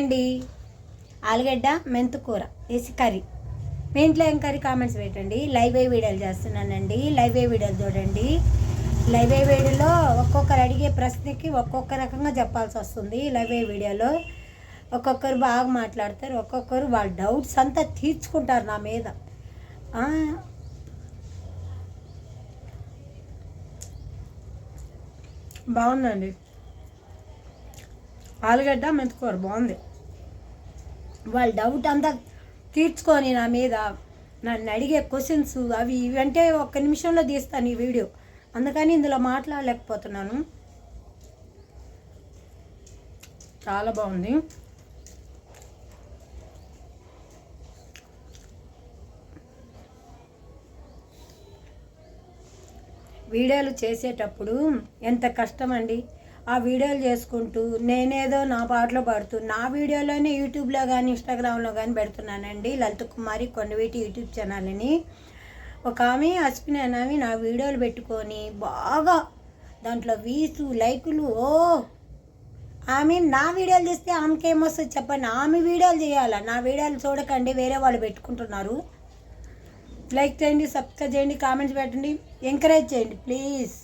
అండి ఆలుగడ్డ మెంతుకూర వేసి కర్రీ. మీ ఇంట్లో ఏం కర్రీ కామెంట్స్ పెట్టండి? లైవ్ ఏ వీడియోలు చేస్తున్నానండి. లైవ్ ఏ వీడియోలు చూడండి. లైవ్ ఏ వీడియోలో ఒక్కొక్కరు అడిగే ప్రశ్నకి ఒక్కొక్క రకంగా చెప్పాల్సి వస్తుంది లైవ్ ఏ వీడియోలో. ఒక్కొక్కరు బాగా మాట్లాడతారు ఒక్కొక్కరు వాళ్ళ డౌట్స్ అంతా తీర్చుకుంటారు నా మీద. బాగుందండి. ఆలుగడ్డ మెంతుకూర బాగుంది. వాళ్ళ డౌట్ అంతా తీర్చుకొని నా మీద నన్ను అడిగే క్వశ్చన్స్ అవి ఇవి అంటే ఒక్క నిమిషంలో తీస్తాను ఈ వీడియో. అందుకని ఇందులో మాట్లాడలేకపోతున్నాను. చాలా బాగుంది. వీడియోలు చేసేటప్పుడు ఎంత కష్టం అండి ఆ వీడియోలు చేసుకుంటూ నేనేదో నా పాటలో పాడుతూ నా వీడియోలోనే యూట్యూబ్లో కానీ ఇన్స్టాగ్రామ్లో కానీ పెడుతున్నానండి లలిత కుమారి కొండవీటి యూట్యూబ్ ఛానల్ని. ఒక ఆమె అశ్విని ఆమె నా వీడియోలు పెట్టుకొని బాగా దాంట్లో వీసు లైకులు ఓ! ఆమె నా వీడియోలు చేస్తే ఆమెకి ఏమొస్తుంది చెప్పండి. ఆమె వీడియోలు చేయాలా? నా వీడియోలు చూడకండి వేరే వాళ్ళు పెట్టుకుంటున్నారు. లైక్ చేయండి సబ్స్క్రైబ్ చేయండి కామెంట్స్ పెట్టండి ఎంకరేజ్ చేయండి ప్లీజ్.